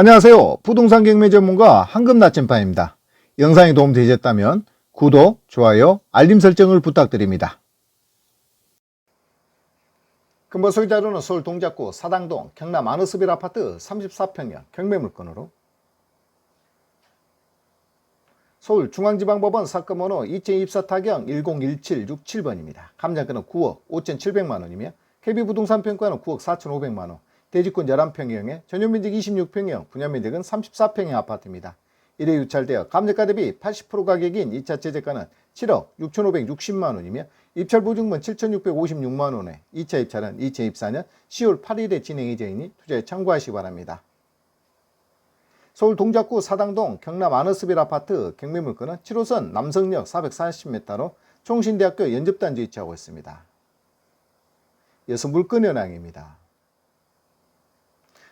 안녕하세요. 부동산 경매 전문가 황금 나침반입니다. 영상이 도움되셨다면 구독, 좋아요, 알림 설정을 부탁드립니다. 근본 소유 자료는 서울 동작구 사당동 경남 아너스빌 아파트 34평형 경매 물건으로 서울 중앙지방법원 사건 번호 2024 타경 101767번입니다. 감정가는 9억 5,700만 원이며 KB부동산 평가는 9억 4,500만 원. 대지권 11평형에 전용면적 26평형, 분양면적은 34평형 아파트입니다. 1회 유찰되어 감정가 대비 80% 가격인 2차 최저가는 7억 6,560만 원이며 입찰 보증금 7,656만 원에 2차 입찰은 2024년 10월 8일에 진행 예정이니 투자에 참고하시기 바랍니다. 서울 동작구 사당동 경남 아너스빌 아파트 경매 물건은 7호선 남성역 440m로 총신대학교 연접단지 위치하고 있습니다. 이어서 물건 현황입니다.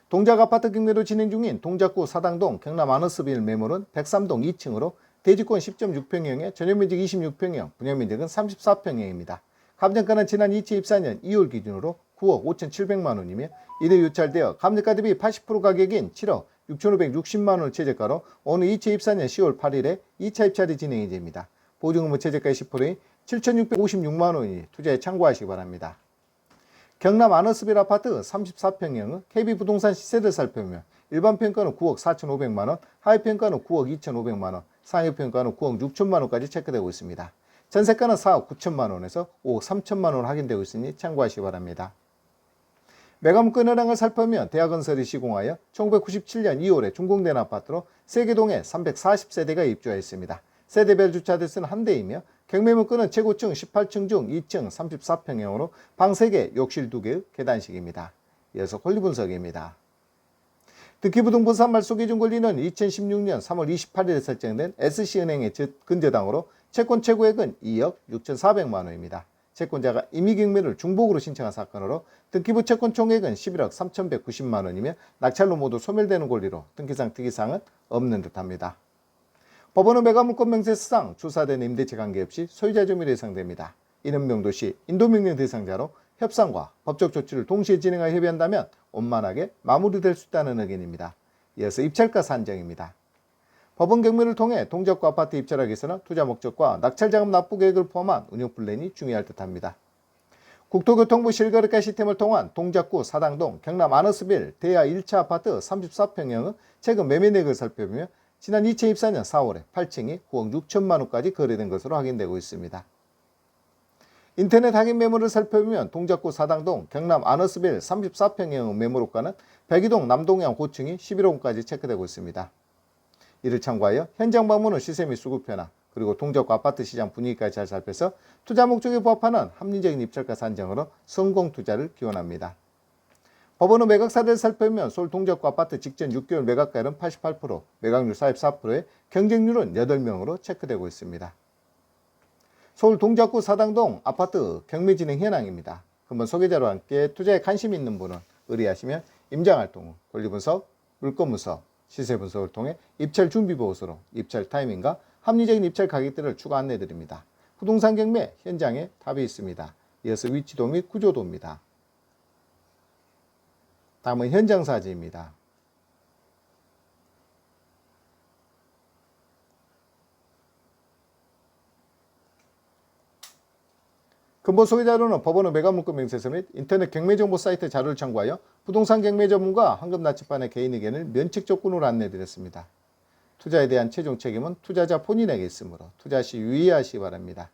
동작 아파트 경매로 진행 중인 동작구 사당동 경남 아너스빌 매물은 103동 2층으로 대지권 10.6평형에 전용면적 26평형, 분양면적은 34평형입니다. 감정가는 지난 2024년 2월 기준으로 9억 5,700만 원이며 이래 유찰되어 감정가 대비 80% 가격인 7억 6,560만 원을 최저가로 오늘 2024년 10월 8일에 2차 입찰이 진행 예정입니다. 보증금은 최저가의 10%인 7,656만 원이 투자에 참고하시기 바랍니다. 경남 아너스빌 아파트 34평형은 KB부동산 시세를 살펴보면 일반 평가는 9억 4,500만 원, 하위 평가는 9억 2,500만 원, 상위 평가는 9억 6천만 원까지 체크되고 있습니다. 전세가는 4억 9천만 원에서 5억 3천만 원 확인되고 있으니 참고하시기 바랍니다. 매각물건 현황을 살펴보면 대학건설이 시공하여 1997년 2월에 준공된 아파트로 세계동에 340세대가 입주하였습니다. 세대별 주차 대수는 한 대이며 경매물건은 최고층 18층 중 2층 34평형으로 방 3개, 욕실 2개의 계단식입니다. 이어서 권리 분석입니다. 득기부동부산 말소기준 권리는 2016년 3월 28일에 설정된 SC은행의 근저당으로 채권 최고액은 2억 6,400만 원입니다. 채권자가 임의경매를 중복으로 신청한 사건으로 등기부 채권 총액은 11억 3,190만 원이며 낙찰로 모두 소멸되는 권리로 등기상 특이사항은 없는 듯합니다. 법원은 매각물권 명세서상 주사된 임대차 관계없이 소유자 점유로 예상됩니다. 이는 명도시 인도명령 대상자로 협상과 법적 조치를 동시에 진행하여 협의한다면 원만하게 마무리될 수 있다는 의견입니다. 이어서 입찰가 산정입니다. 법원 경매를 통해 동작구 아파트 입찰하기 위해서는 투자 목적과 낙찰자금 납부 계획을 포함한 운영 플랜이 중요할 듯합니다. 국토교통부 실거래가 시스템을 통한 동작구 사당동 경남 아너스빌 대하 1차 아파트 34평형은 최근 매매 내역을 살펴보며 지난 2024년 4월에 8층이 9억 6천만 원까지 거래된 것으로 확인되고 있습니다. 인터넷 확인 매물을 살펴보면 동작구 사당동 경남 아너스빌 34평형 매물호가는 백이동 남동향 고층이 11호까지 체크되고 있습니다. 이를 참고하여 현장 방문 후 시세 및 수급 변화 그리고 동작구 아파트 시장 분위기까지 잘 살펴서 투자 목적에 부합하는 합리적인 입찰가 산정으로 성공 투자를 기원합니다. 법원은 매각사를 살펴보면 서울 동작구 아파트 직전 6개월 매각가율은 88%, 매각률 44%에 경쟁률은 8명으로 체크되고 있습니다. 서울 동작구 사당동 아파트 경매 진행 현황입니다. 한번 소개자와 함께 투자에 관심 있는 분은 의뢰하시면 임장활동, 권리분석, 물건분석, 시세분석을 통해 입찰 준비 보고서로 입찰 타이밍과 합리적인 입찰 가격들을 추가 안내 드립니다. 부동산 경매 현장에 답이 있습니다. 이어서 위치도 및 구조도입니다. 다음은 현장 사진입니다. 근본 소개 자료는 법원의 매각물건 명세서 및 인터넷 경매정보 사이트 자료를 참고하여 부동산 경매 전문가 황금 나침반의 개인 의견을 면책 조건으로 안내드렸습니다. 투자에 대한 최종 책임은 투자자 본인에게 있으므로 투자 시 유의하시기 바랍니다.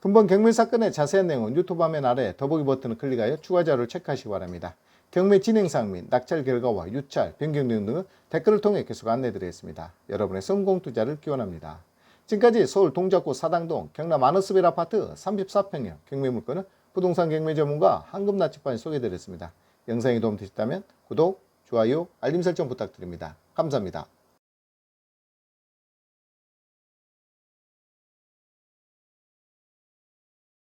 근본 경매 사건의 자세한 내용은 유튜브 화면 아래 더보기 버튼을 클릭하여 추가 자료를 체크하시기 바랍니다. 경매 진행상 및 낙찰 결과와 유찰, 변경 내용 등은 댓글을 통해 계속 안내드리겠습니다. 여러분의 성공 투자를 기원합니다. 지금까지 서울 동작구 사당동 경남 아너스빌 아파트 34평형 경매 물건은 부동산 경매 전문가 황금나치판이 소개해드렸습니다. 영상이 도움되셨다면 구독, 좋아요, 알림 설정 부탁드립니다. 감사합니다.